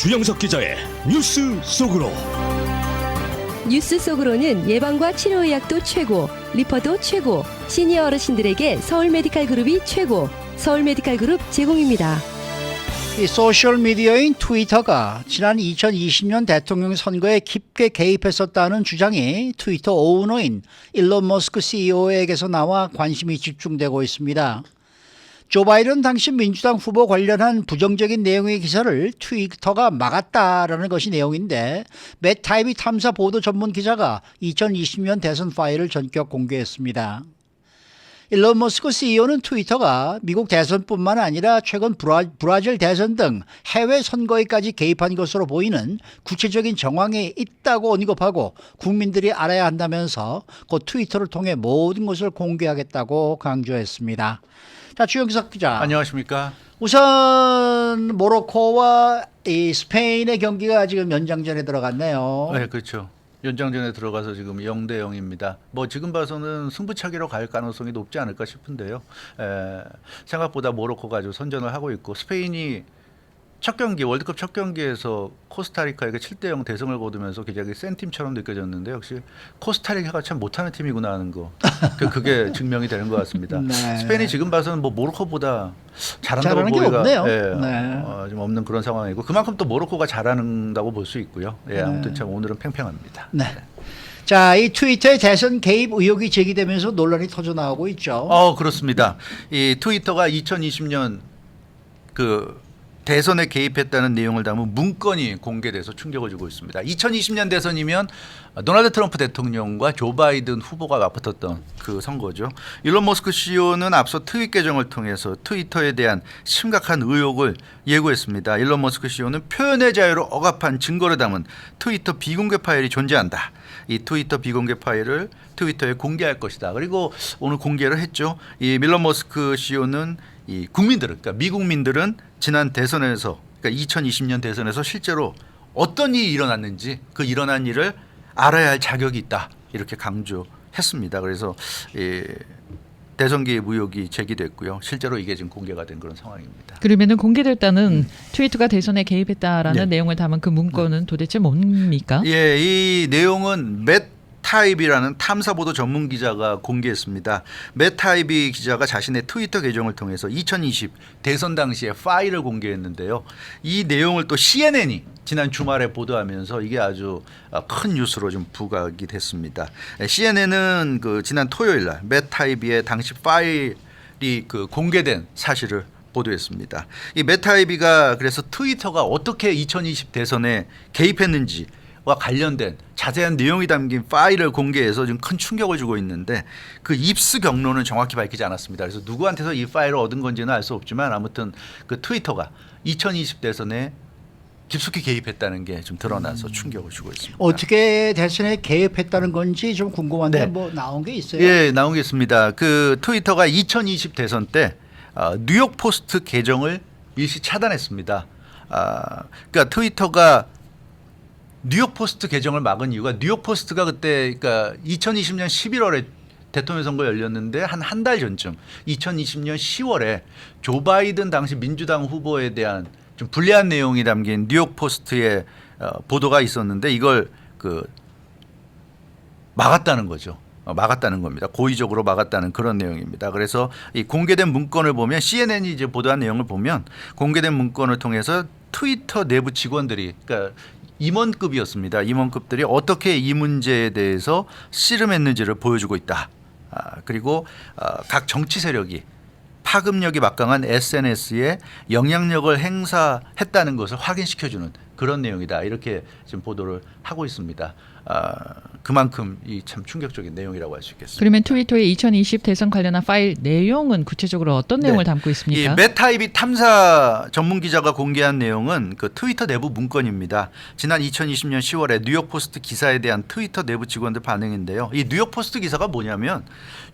주영석 기자의 뉴스 속으로 뉴스 속으로는 예방과 치료 의학도 최고, 리퍼도 최고, 시니어 어르신들에게 서울 메디칼 그룹이 최고, 서울 메디칼 그룹 제공입니다. 이 소셜 미디어인 트위터가 지난 2020년 대통령 선거에 깊게 개입했었다는 주장이 트위터 오너인 일론 머스크 CEO에게서 나와 관심이 집중되고 있습니다. 조 바이든 당시 민주당 후보 관련한 부정적인 내용의 기사를 트위터가 막았다라는 것이 내용인데 맷 타이비 탐사 보도 전문 기자가 2020년 대선 파일을 전격 공개했습니다. 일론 머스크 CEO는 트위터가 미국 대선뿐만 아니라 최근 브라, 브라질 대선 등 해외 선거에까지 개입한 것으로 보이는 구체적인 정황이 있다고 언급하고 국민들이 알아야 한다면서 곧 트위터를 통해 모든 것을 공개하겠다고 강조했습니다. 자, 주영석 기자. 안녕하십니까? 우선 모로코와 이 스페인의 경기가 지금 연장전에 들어갔네요. 네, 그렇죠. 연장전에 들어가서 지금 0대 0입니다. 뭐 지금 봐서는 승부차기로 갈 가능성이 높지 않을까 싶은데요. 에, 생각보다 모로코가 아주 선전을 하고 있고 스페인이 첫 경기 월드컵 첫 경기에서 코스타리카에게 7대 0 대승을 거두면서 굉장히 센 팀처럼 느껴졌는데 역시 코스타리카가 참 못하는 팀이구나 하는 거 그- 그게 증명이 되는 것 같습니다. 네. 스페인이 지금 봐서는 뭐 모로코보다 잘한다고 잘하는 게 보기가 없네요. 예, 네. 어, 좀 없는 그런 상황이고 그만큼 또 모로코가 잘하는다고 볼 수 있고요. 예, 아무튼 참 오늘은 팽팽합니다. 네. 자, 이 트위터의 대선 개입 의혹이 제기되면서 논란이 터져 나오고 있죠. 어 그렇습니다. 이 트위터가 2020년 그 대선에 개입했다는 내용을 담은 문건이 공개돼서 충격을 주고 있습니다. 2020년 대선이면 도널드 트럼프 대통령과 조 바이든 후보가 맞붙었던 그 선거죠. 일론 머스크 CEO는 앞서 트윗 계정을 통해서 트위터에 대한 심각한 의혹을 예고했습니다. 일론 머스크 CEO는 표현의 자유를 억압한 증거를 담은 트위터 비공개 파일이 존재한다. 이 트위터 비공개 파일을 트위터에 공개할 것이다. 그리고 오늘 공개를 했죠. 이 밀런 머스크 CEO는 이 국민들은 그러니까 미국민들은 지난 대선에서 그러니까 2020년 대선에서 실제로 어떤 일이 일어났는지 그 일어난 일을 알아야 할 자격이 있다. 이렇게 강조했습니다. 그래서 이 대선 개입 의혹이 제기됐고요. 실제로 이게 지금 공개가 된 그런 상황입니다. 그러면은 공개됐다는 트위터가 대선에 개입했다라는 네. 내용을 담은 그 문건은 도대체 뭡니까? 예, 이 내용은 맷 타입이라는 탐사보도 전문 기자가 공개했습니다. 맷 타입이 기자가 자신의 트위터 계정을 통해서 2020 대선 당시에 파일을 공개했는데요. 이 내용을 또 CNN이 지난 주말에 보도하면서 이게 아주 아, 큰 뉴스로 좀 부각이 됐습니다. CNN은 그 지난 토요일 날맷 타입의 당시 파일이 그 공개된 사실을 보도했습니다. 이 메타이비가 그래서 트위터가 어떻게 2020 대선에 개입했는지와 관련된 자세한 내용이 담긴 파일을 공개해서 지금 큰 충격을 주고 있는데 그 입수 경로는 정확히 밝히지 않았습니다. 그래서 누구한테서 이 파일을 얻은 건지는 알 수 없지만 아무튼 그 트위터가 2020 대선에 깊숙이 개입했다는 게 좀 드러나서 충격을 주고 있습니다. 어떻게 대선에 개입했다는 건지 좀 궁금한데 네. 뭐 나온 게 있어요? 예, 나오겠습니다. 그 트위터가 2020 대선 때 어, 뉴욕 포스트 계정을 일시 차단했습니다. 아, 그러니까 트위터가 뉴욕 포스트 계정을 막은 이유가 뉴욕 포스트가 그때 그러니까 2020년 11월에 대통령 선거 열렸는데 한 한 달 전쯤 2020년 10월에 조 바이든 당시 민주당 후보에 대한 좀 불리한 내용이 담긴 뉴욕 포스트의 어, 보도가 있었는데 이걸 그 막았다는 거죠. 어, 막았다는 겁니다. 고의적으로 막았다는 그런 내용입니다. 그래서 이 공개된 문건을 보면 CNN이 이제 보도한 내용을 보면 공개된 문건을 통해서 트위터 내부 직원들이 그러니까 임원급이었습니다. 임원급들이 어떻게 이 문제에 대해서 씨름했는지를 보여주고 있다. 아, 그리고 어, 각 정치 세력이 파급력이 막강한 SNS에 영향력을 행사했다는 것을 확인시켜주는 그런 내용이다. 이렇게 지금 보도를 하고 있습니다. 아, 그만큼 이 참 충격적인 내용이라고 할 수 있겠습니다. 그러면 트위터의 2020 대선 관련한 파일 내용은 구체적으로 어떤 내용을 네. 담고 이 있습니까? 메타이비 탐사 전문 기자가 공개한 내용은 그 트위터 내부 문건입니다. 지난 2020년 10월에 뉴욕 포스트 기사에 대한 트위터 내부 직원들 반응인데요. 이 뉴욕 포스트 기사가 뭐냐면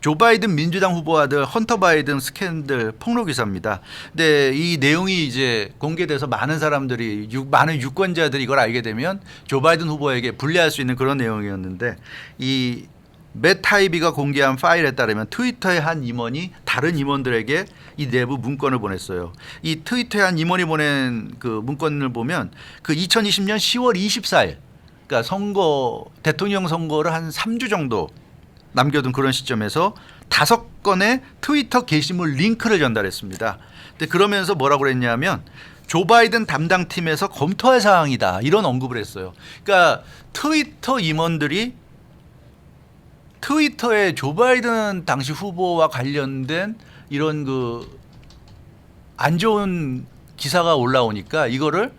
조 바이든 민주당 후보 아들 헌터 바이든 스캔들 폭로 기사입니다. 근데 이 내용이 이제 공개돼서 많은 사람들이 유- 많은 유 권자들이 이걸 알게 되면 조 바이든 후보에게 불리할 수 있는 그런 내용이었는데 이 메타이비가 공개한 파일에 따르면 트위터의 한 임원이 다른 임원들에게 이 내부 문건을 보냈어요. 이 트위터의 한 임원이 보낸 그 문건을 보면 그 2020년 10월 24일 그러니까 선거 대통령 선거를 한 3주 정도 남겨둔 그런 시점에서 다섯 건의 트위터 게시물 링크를 전달했습니다. 근데 그러면서 뭐라고 그랬냐면 조 바이든 담당 팀에서 검토할 사항이다 이런 언급을 했어요. 그러니까 트위터 임원들이 트위터에 조 바이든 당시 후보와 관련된 이런 그 안 좋은 기사가 올라오니까 이거를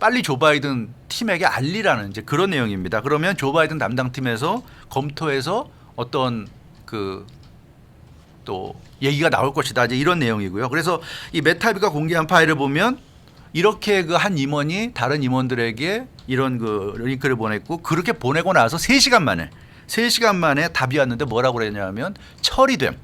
빨리 조 바이든 팀에게 알리라는 이제 그런 내용입니다. 그러면 조 바이든 담당 팀에서 검토해서 어떤 그 또 얘기가 나올 것이다. 이제 이런 내용이고요. 그래서 이 메타비가 공개한 파일을 보면 이렇게 그 한 임원이 다른 임원들에게 이런 그 링크를 보냈고 그렇게 보내고 나서 3시간 만에 3시간 만에 답이 왔는데 뭐라고 그랬냐면 처리됨.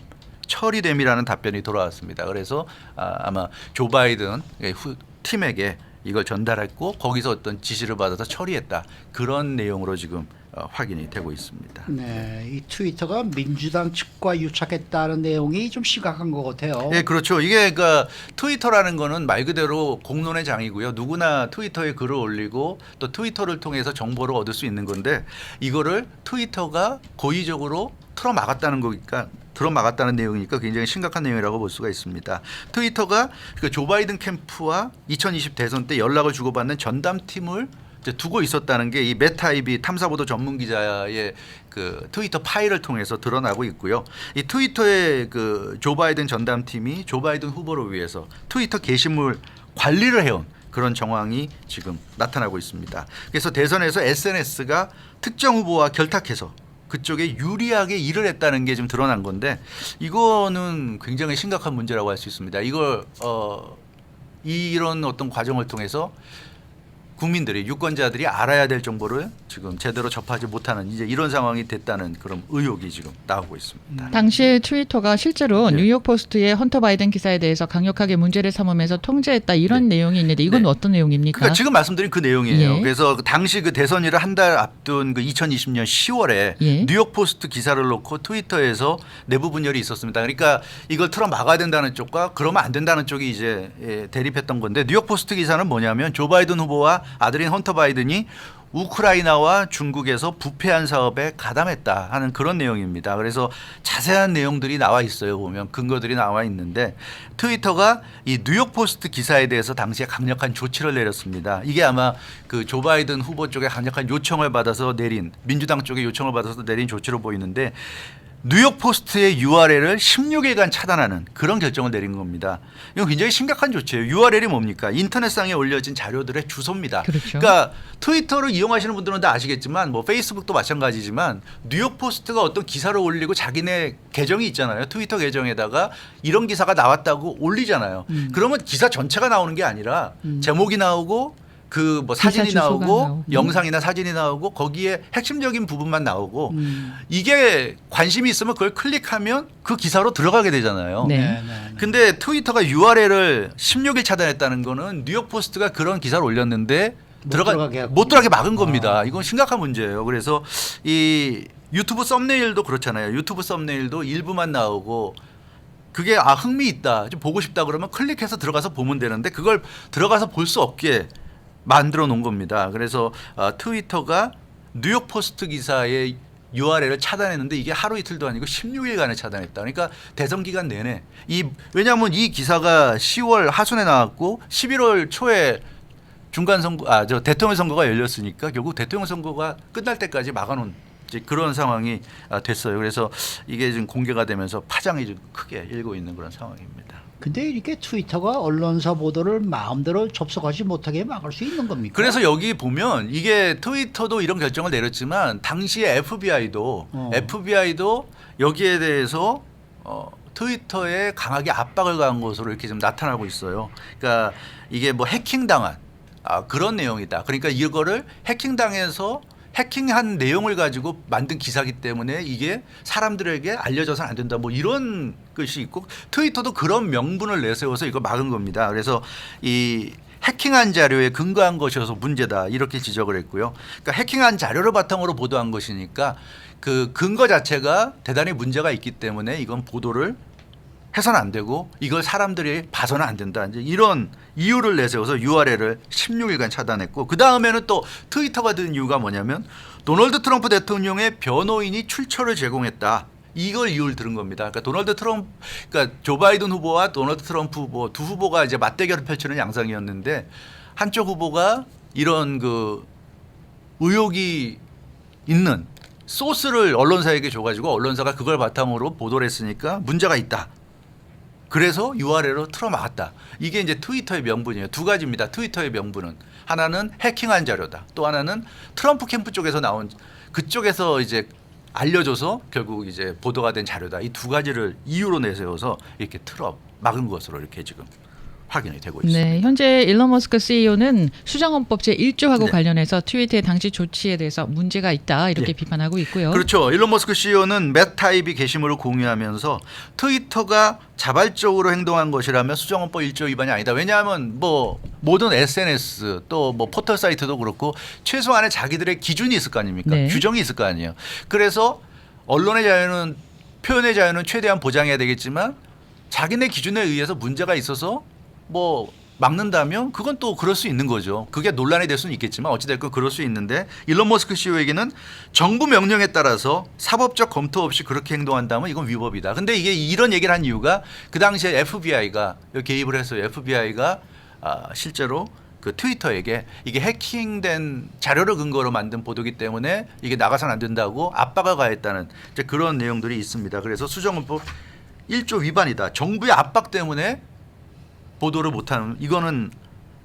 처리됨이라는 답변이 돌아왔습니다. 그래서 아, 아마 조 바이든 후, 팀에게 이걸 전달했고 거기서 어떤 지시를 받아서 처리했다. 그런 내용으로 지금 어, 확인이 되고 있습니다. 네, 이 트위터가 민주당 측과 유착했다는 내용이 좀 심각한 것 같아요. 예, 그렇죠. 이게 그러니까 트위터라는 거는 말 그대로 공론의 장이고요. 누구나 트위터에 글을 올리고 또 트위터를 통해서 정보를 얻을 수 있는 건데 이거를 트위터가 고의적으로 틀어 막았다는 거니까 틀어 막았다는 내용이니까 굉장히 심각한 내용이라고 볼 수가 있습니다. 트위터가 그조 바이든 캠프와 2020 대선 때 연락을 주고받는 전담팀을 두고 있었다는 게 이 메타이비 탐사보도 전문 기자의 그 트위터 파일을 통해서 드러나고 있고요. 이 트위터의 그 조 바이든 전담팀이 조 바이든 후보를 위해서 트위터 게시물 관리를 해온 그런 정황이 지금 나타나고 있습니다. 그래서 대선에서 SNS가 특정 후보와 결탁해서 그쪽에 유리하게 일을 했다는 게좀 드러난 건데 이거는 굉장히 심각한 문제라고 할 수 있습니다. 이걸 어 이런 어떤 과정을 통해서 국민들이 유권자들이 알아야 될 정보를 지금 제대로 접하지 못하는 이제 이런 상황이 됐다는 그런 의혹이 지금 나오고 있습니다. 당시에 트위터가 실제로 네. 뉴욕 포스트의 헌터 바이든 기사에 대해서 강력하게 문제를 삼으면서 통제했다 이런 내용이 있는데 이건 네. 어떤 내용입니까? 그러니까 지금 말씀드린 그 내용이에요. 예. 그래서 그 당시 그 대선일을 한 달 앞둔 그 2020년 10월에 예. 뉴욕 포스트 기사를 놓고 트위터에서 내부 분열이 있었습니다. 그러니까 이걸 틀어 막아야 된다는 쪽과 그러면 안 된다는 쪽이 이제 예, 대립했던 건데 뉴욕 포스트 기사는 뭐냐면 조 바이든 후보와 아들인 헌터 바이든이 우크라이나와 중국에서 부패한 사업에 가담했다 하는 그런 내용입니다. 그래서 자세한 내용들이 나와 있어요. 보면 근거들이 나와 있는데 트위터가 이 뉴욕 포스트 기사에 대해서 당시에 강력한 조치를 내렸습니다. 이게 아마 그 조 바이든 후보 쪽에 강력한 요청을 받아서 내린 민주당 쪽의 요청을 받아서 내린 조치로 보이는데 뉴욕 포스트의 URL을 16일간 차단하는 그런 결정을 내린 겁니다. 이건 굉장히 심각한 조치예요. URL이 뭡니까? 인터넷상에 올려진 자료들의 주소입니다. 그렇죠. 그러니까 트위터를 이용하시는 분들은 다 아시겠지만 뭐 페이스북도 마찬가지지만 뉴욕 포스트가 어떤 기사를 올리고 자기네 계정이 있잖아요. 트위터 계정에다가 이런 기사가 나왔다고 올리잖아요. 음. 그러면 기사 전체가 나오는 게 아니라 제목이 나오고 그 뭐 사진이 나오고 나오고. 영상이나 사진이 나오고 거기에 핵심적인 부분만 나오고 음. 이게 관심이 있으면 그걸 클릭하면 그 기사로 들어가게 되잖아요. 네. 네, 네. 근데 트위터가 URL을 16일 차단했다는 거는 뉴욕 포스트가 그런 기사를 올렸는데 못 들어가 들어가게 하고. 못 들어가게 막은 아. 겁니다. 이건 심각한 문제예요. 그래서 이 유튜브 썸네일도 그렇잖아요. 유튜브 썸네일도 일부만 나오고 그게 아 흥미 있다 좀 보고 싶다 그러면 클릭해서 들어가서 보면 되는데 그걸 들어가서 볼 수 없게 만들어 놓은 겁니다. 그래서 어, 트위터가 뉴욕 포스트 기사의 URL을 차단했는데 이게 하루 이틀도 아니고 16일간에 차단했다. 그러니까 대선 기간 내내 이 왜냐하면 이 기사가 10월 하순에 나왔고 11월 초에 중간 선거 아 저 대통령 선거가 열렸으니까 결국 대통령 선거가 끝날 때까지 막아놓은 이제 그런 상황이 아, 됐어요. 그래서 이게 지금 공개가 되면서 파장이 좀 크게 일고 있는 그런 상황입니다. 근데 이렇게 트위터가 언론사 보도를 마음대로 접속하지 못하게 막을 수 있는 겁니까? 그래서 여기 보면 이게 트위터도 이런 결정을 내렸지만 당시에 FBI도 어. FBI도 여기에 대해서 어, 트위터에 강하게 압박을 가한 것으로 이렇게 좀 나타나고 있어요. 그러니까 이게 뭐 해킹 당한 아, 그런 내용이다. 그러니까 이거를 해킹 당해서 해킹한 내용을 가지고 만든 기사기 때문에 이게 사람들에게 알려져서는 안 된다. 뭐 이런 것이 있고 트위터도 그런 명분을 내세워서 이거 막은 겁니다. 그래서 이 해킹한 자료에 근거한 것이어서 문제다 이렇게 지적을 했고요. 그러니까 해킹한 자료를 바탕으로 보도한 것이니까 그 근거 자체가 대단히 문제가 있기 때문에 이건 보도를 해서는 안 되고 이걸 사람들이 봐서는 안 된다. 이제 이런 이유를 내세워서 URL을 16일간 차단했고 그 다음에는 또 트위터가 든 이유가 뭐냐면 도널드 트럼프 대통령의 변호인이 출처를 제공했다. 이걸 이유를 들은 겁니다. 그러니까 도널드 트럼프, 그러니까 조 바이든 후보와 도널드 트럼프 후보 두 후보가 이제 맞대결을 펼치는 양상이었는데 한쪽 후보가 이런 그 의혹이 있는 소스를 언론사에게 줘가지고 언론사가 그걸 바탕으로 보도를 했으니까 문제가 있다. 그래서 URL로 틀어막았다. 이게 이제 트위터의 명분이에요. 두 가지입니다. 트위터의 명분은 하나는 해킹한 자료다. 또 하나는 트럼프 캠프 쪽에서 나온 그쪽에서 이제 알려줘서 결국 이제 보도가 된 자료다. 이 두 가지를 이유로 내세워서 이렇게 틀어 막은 것으로 이렇게 지금 확인이 되고 있습니다. 네, 현재 일론 머스크 CEO는 수정헌법 제 1조하고 네. 관련해서 트위터의 당시 조치에 대해서 문제가 있다 이렇게 네. 비판하고 있고요. 그렇죠. 일론 머스크 CEO는 메타입이 게시물을 공유하면서 트위터가 자발적으로 행동한 것이라면 수정헌법 1조 위반이 아니다. 왜냐하면 뭐 모든 SNS 또 뭐 포털 사이트도 그렇고 최소한의 자기들의 기준이 있을 거 아닙니까? 네. 규정이 있을 거 아니에요. 그래서 언론의 자유는 표현의 자유는 최대한 보장해야 되겠지만 자기네 기준에 의해서 문제가 있어서 뭐 막는다면 그건 또 그럴 수 있는 거죠. 그게 논란이 될 수는 있겠지만 어찌됐건 그럴 수 있는데 일론 머스크 CEO에게는 정부 명령에 따라서 사법적 검토 없이 그렇게 행동한다면 이건 위법이다. 근데 이게 이런 얘기를 한 이유가 그 당시에 FBI가 개입을 해서 FBI가 아, 실제로 그 트위터에게 이게 해킹된 자료를 근거로 만든 보도기 때문에 이게 나가서는 안 된다고 압박을 가했다는 그런 내용들이 있습니다. 그래서 수정헌법 1조 위반이다. 정부의 압박 때문에 보도를 못하는 이거는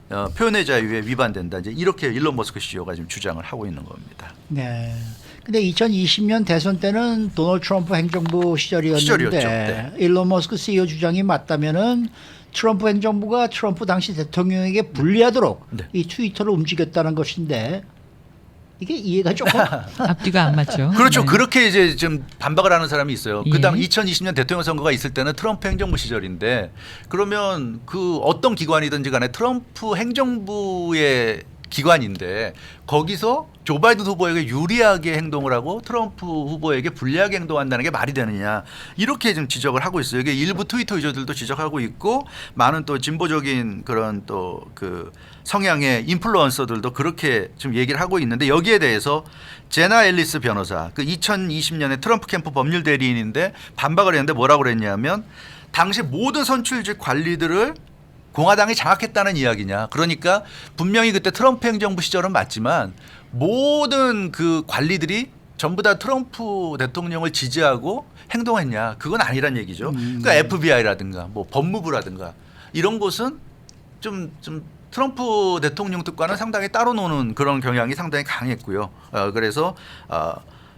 어, 표현의 자유에 위반된다. 이제 이렇게 일론 머스크 CEO가 지금 주장을 하고 있는 겁니다. 네. 근데 2020년 대선 때는 도널드 트럼프 행정부 시절이었는데 시절이었죠. 네. 일론 머스크 CEO 주장이 맞다면은 트럼프 행정부가 트럼프 당시 대통령에게 불리하도록 네. 이 트위터를 움직였다는 것인데 이게 이해가 조금 앞뒤가 안 맞죠. 그렇죠. 네. 그렇게 이제 좀 반박을 하는 사람이 있어요. 예. 그당 2020년 대통령 선거가 있을 때는 트럼프 행정부 시절인데 그러면 그 어떤 기관이든지 간에 트럼프 행정부의 기관인데 거기서 조 바이든 후보에게 유리하게 행동을 하고 트럼프 후보에게 불리하게 행동한다는 게 말이 되느냐 이렇게 좀 지적을 하고 있어요. 이게 일부 트위터 유저들도 지적하고 있고 많은 또 진보적인 그런 또 그 성향의 인플루언서들도 그렇게 좀 얘기를 하고 있는데 여기에 대해서 제나 앨리스 변호사 그 2020년에 트럼프 캠프 법률 대리인인데 반박을 했는데 뭐라고 그랬냐면 당시 모든 선출직 관리들을 공화당이 장악했다는 이야기냐. 그러니까 분명히 그때 트럼프 행정부 시절은 맞지만 모든 그 관리들이 전부 다 트럼프 대통령을 지지하고 행동했냐. 그건 아니란 얘기죠. 그러니까 FBI라든가 뭐 법무부라든가 이런 곳은 좀, 좀 트럼프 대통령 뜻과는 상당히 따로 노는 그런 경향이 상당히 강했고요. 어, 그래서 어,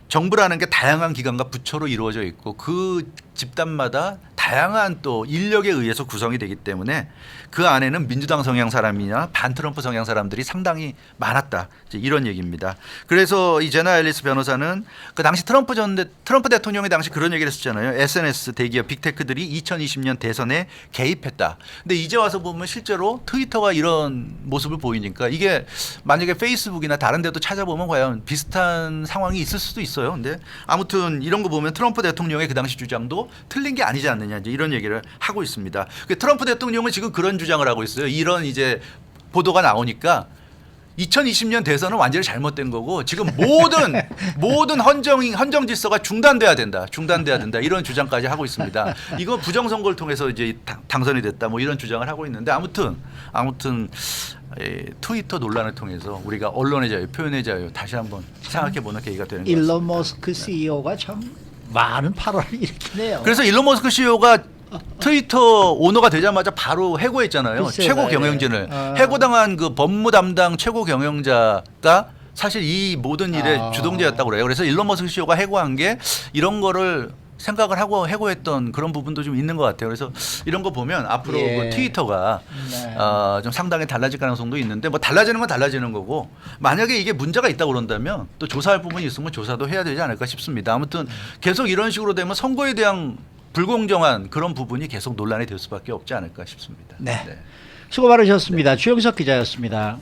정부라는 게 다양한 기관과 부처로 이루어져 있고 그 집단마다 다양한 또 인력에 의해서 구성이 되기 때문에 그 안에는 민주당 성향 사람이나 반 트럼프 성향 사람들이 상당히 많았다. 이제 이런 얘기입니다. 그래서 이 제나 앨리스 변호사는 그 당시 트럼프 전 대, 트럼프 대통령이 당시 그런 얘기를 했었잖아요. SNS 대기업 빅테크들이 2020년 대선에 개입했다. 근데 이제 와서 보면 실제로 트위터가 이런 모습을 보이니까 이게 만약에 페이스북이나 다른 데도 찾아보면 과연 비슷한 상황이 있을 수도 있어요. 근데 아무튼 이런 거 보면 트럼프 대통령의 그 당시 주장도 틀린 게 아니지 않느냐 이제 이런 얘기를 하고 있습니다. 그 트럼프 대통령은 지금 그런 주장을 하고 있어요. 이런 이제 보도가 나오니까 2020년 대선은 완전히 잘못된 거고 지금 모든 모든 헌정 헌정 질서가 중단돼야 된다. 중단돼야 된다. 이런 주장까지 하고 있습니다. 이거 부정 선거를 통해서 이제 당- 당선이 됐다. 뭐 이런 주장을 하고 있는데 아무튼 아무튼 에, 트위터 논란을 통해서 우리가 언론의 자유, 표현의 자유 다시 한번 생각해 보는 계기가 되는 것 같습니다. 일론 머스크 CEO가 참 많은 발언을 일으키네요. 그래서 일론 머스크 CEO가 트위터 오너가 되자마자 바로 해고했잖아요. 글쎄요, 최고 네. 경영진을 아. 해고당한 그 법무 담당 최고 경영자가 사실 이 모든 일의 아. 주동자였다고 그래요. 그래서 일론 머스크 CEO가 해고한 게 이런 거를 생각을 하고 해고했던 그런 부분도 좀 있는 것 같아요. 그래서 이런 거 보면 앞으로 예. 그 트위터가 네. 어, 좀 상당히 달라질 가능성도 있는데 뭐 달라지는 건 달라지는 거고 만약에 이게 문제가 있다고 그런다면 또 조사할 부분이 있으면 조사도 해야 되지 않을까 싶습니다. 아무튼 계속 이런 식으로 되면 선거에 대한 불공정한 그런 부분이 계속 논란이 될 수밖에 없지 않을까 싶습니다. 네. 수고 많으셨습니다. 주영석 기자였습니다.